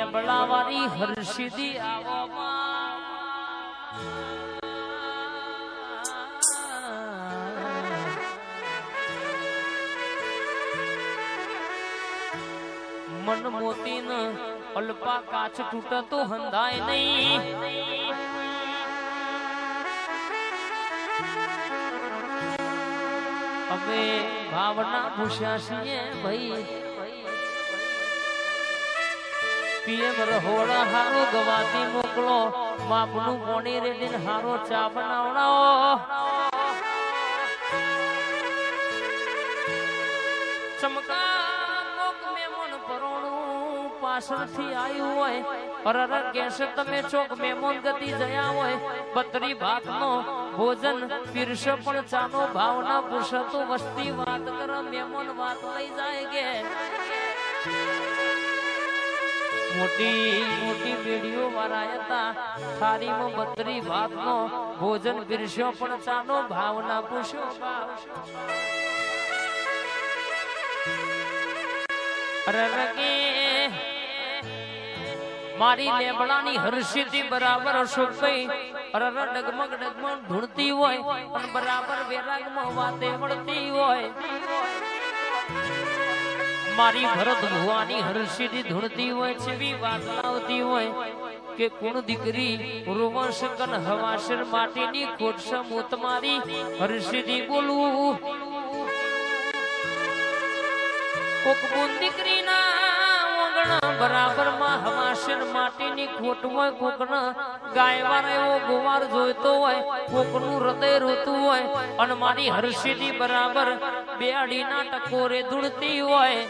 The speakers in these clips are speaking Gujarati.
લેબડા હર્ષિદી મન મોતી ન અલ્પા કાચ તૂટતો હંધાય નહીં. અમે ભાવના ભૂષ્યા છીએ ભાઈ પીએમ રહોડા હારો ગવાતી મોકલો. માપનું પોણી રેડીને હારો ચા બનાવડાવો. પાછળથી આવ્યું હોય. અરર કેસે તમે ચોક મેમોન ગતિ જયા હોય. બત્રી ભાતનો ભોજન પીરસ પણ ચાનો ભાવના પુરસતો વસ્તી વાત કર, મેમોન વાત લઈ જાય કે. મોટી મોટી બેડીઓ વાળા હતા. થારીમાં બત્રી ભાતનો ભોજન પીરસ્યો, પણ ચાનો ભાવના પૂછ્યો. મારી લેબડાની હર્ષિતી બરાબર અશોકભાઈ અરર ડગમગ ડગમગ ઢૂંઢતી હોય, પણ બરાબર વેરાગમાં વાતે મળતી હોય. મારી ભરત ભુવાની હર્ષિતી ધૂણતી હોય છેવી વાત આવતી હોય કે કોણ દીકરી રોવંશકન હવાસર માટીની કોટસ મૂત મારી હર્ષિતી બોલવું કોક બુન દીકરીના ઓગણા બરાબરમાં હવાસર માટીની ખોટ હોય કોકના ગાયવાર એવો ગુવાર જોઈતો હોય, કોકનું હૃદય રોતું હોય, અને મારી હર્ષિદી બરાબર બે અડીના ટકોરે ધૂળતી હોય.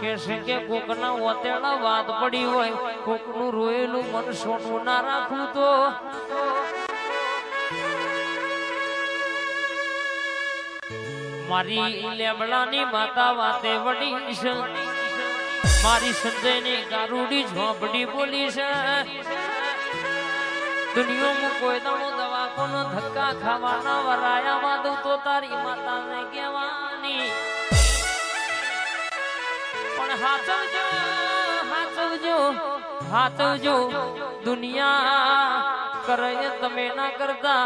કેસે કે કોકના ઓતેડા વાત પડી હોય કોકનું રોયેલું મન સોનું ના રાખવું તો. મારી લેબડાની માતા વાતે વડી છે. મારી સંજયની ગારુડી ઝોપડી બોલી છે. દુનિયામાં કોઈ દાણો દવાખાનો ધક્કા ખાવાના વરાયામાં દઉં તો તારી માતાને કહેવાની. પણ હાચવજો દુનિયા કરે તમે ના કરતા.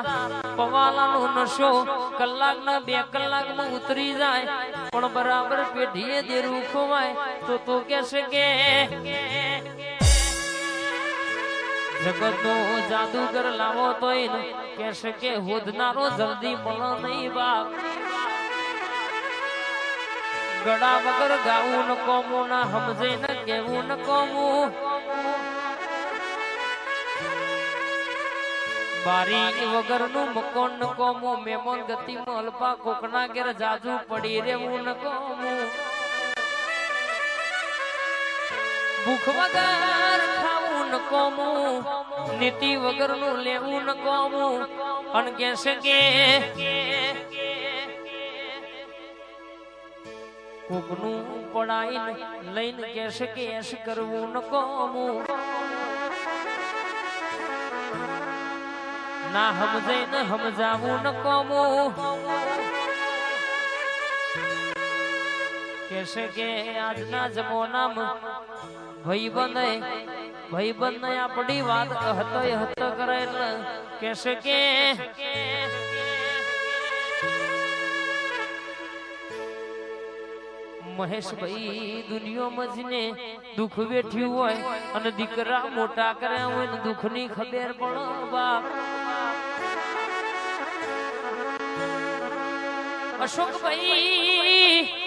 પવાલાનો નશો કલાકના બે કલાકમાં ઉતરી જાય. પણ બરાબર પેઢીએ દેરું ખોવાય. તો તો કેશે કે જગતનો જાદુગર લાવો તોય કેશ કે હોદનારો જલ્દી મળો નહીં બાપ. ગળા વગર ગાવું ન કોમું, ના સમજે ન કેવું ન કોમું. બારી વગરનું મકોન ન કોમું, મેમોન ગતિ અલ્પા કોકના ઘેર જાજુ પડી રેવું ન કોમું. ભૂખ વગર ન કોમું, નીતિ વગરનું લેવું ન કોમું. અન કેસે કે કોકનું પડાઈ લઈને કેસે કે એસ કરવું ન ના સમજે, ન સમજાવું ન કોમું. કેસે કે આજના જમાનામાં ભાઈબંધ ભાઈબંધ આપણી વાત હતો હતો કરે એટલે કેસે કે, મહેશભાઈ, દુનિયામાં જઈને દુઃખ વેઠ્યું હોય અને દીકરા મોટા કર્યા હોય ને દુઃખની ખબર પણ બાપ. અશોકભાઈ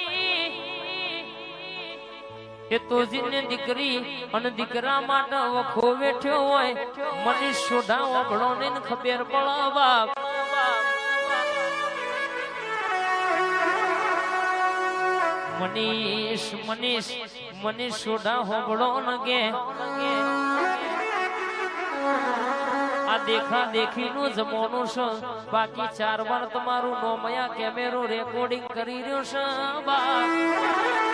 એ તો જીને દીકરી અને દીકરા માટે વખો વેઠ્યો હોય મનીષ સોઢા ઓગળો ને ખબર પડો બાપ. મનીષ મનીષ મનીષ શોધા હોબળો ન ગે આ દેખા દેખી નું જમવાનું છે. બાકી ચાર વાર તમારું નોમયા કેમેરો રેકોર્ડિંગ કરી રહ્યો છે બા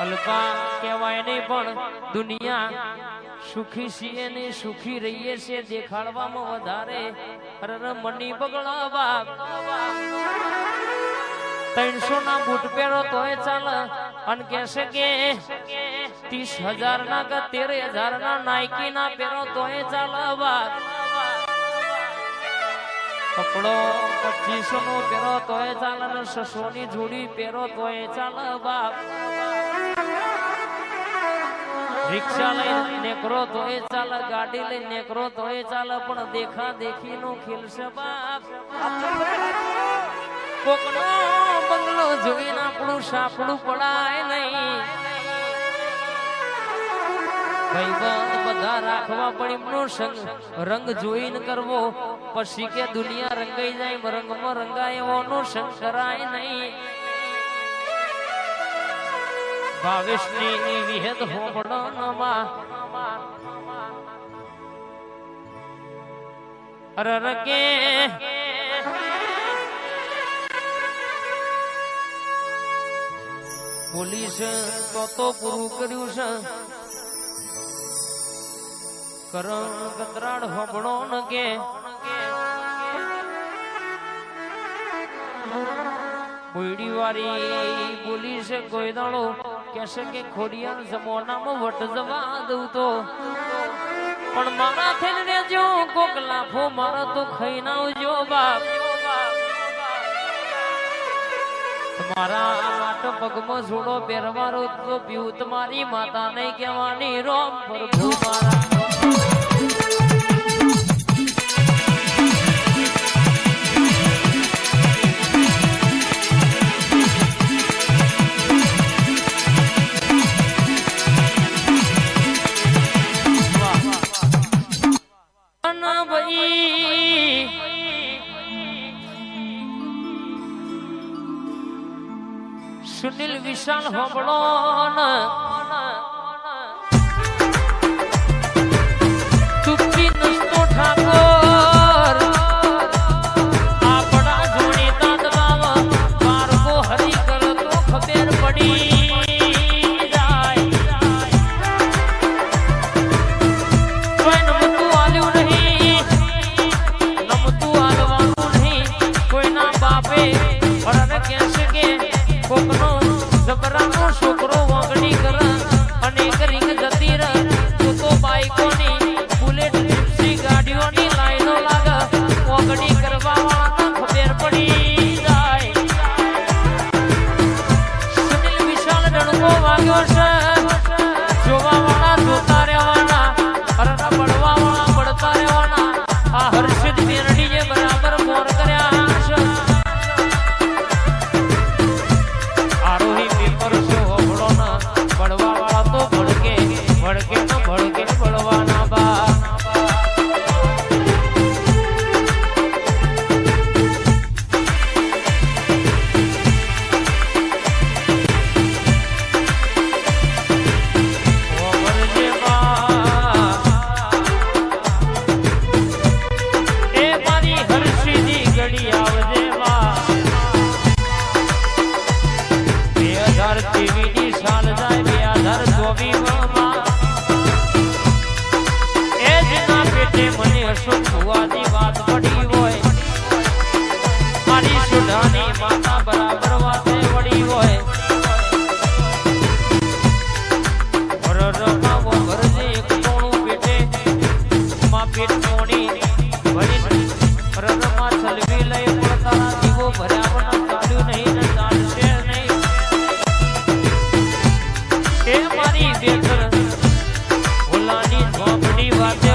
હલકા કહેવાય નહીં પણ દુનિયા સુખી છીએ ને સુખી રહીએ છીએ, દેખાડવામાં વધારે અરે મની બગડાવા. ત્રણસો ના બૂટ પહેરો તોય ચાલે, અને કહેશે કે ત્રીસ હજાર ના કે તેર હજાર ના નાયકી ના પહેરો તોય ચાલે બાપ કપડો પચીસો નો પહેરો તોય ચાલે ને ની જોડી પહેરો તોય ચાલે બાપ રિક્ષા લઈ નેકરો તોય ચાલે, ગાડી લઈ નેકરો તોય ચાલે, પણ દેખા દેખી નું ખીલશે બાપ. કોકનો બંગલો જોઈને આપણું સાપડું પડાય નહીં. બધા રાખવા પણ એમનો રંગ જોઈને કરવો, પછી કે દુનિયા રંગાઈ જાય રંગમાં રંગાય એવોનો સંગ કરાય નહીં. ભાવેશની વિહેદ હોબળનમાં અરે, કે? પોલીસ તો તો પૂરું કર્યું છે. પણ મારા થઈને રેજો કોક લાફો મારા તો ખાઈ ના આવજો બાપ. મારા માટે પગમાં જોડો પહેરવાનો તો પીવું તમારી માતા નહીં કહેવાની, રોમ પ્રભુ મારા ભાઈ સુનિલ વિશાલ હોબળો જબરાનો છોકરો ઓલાની ઝોપડી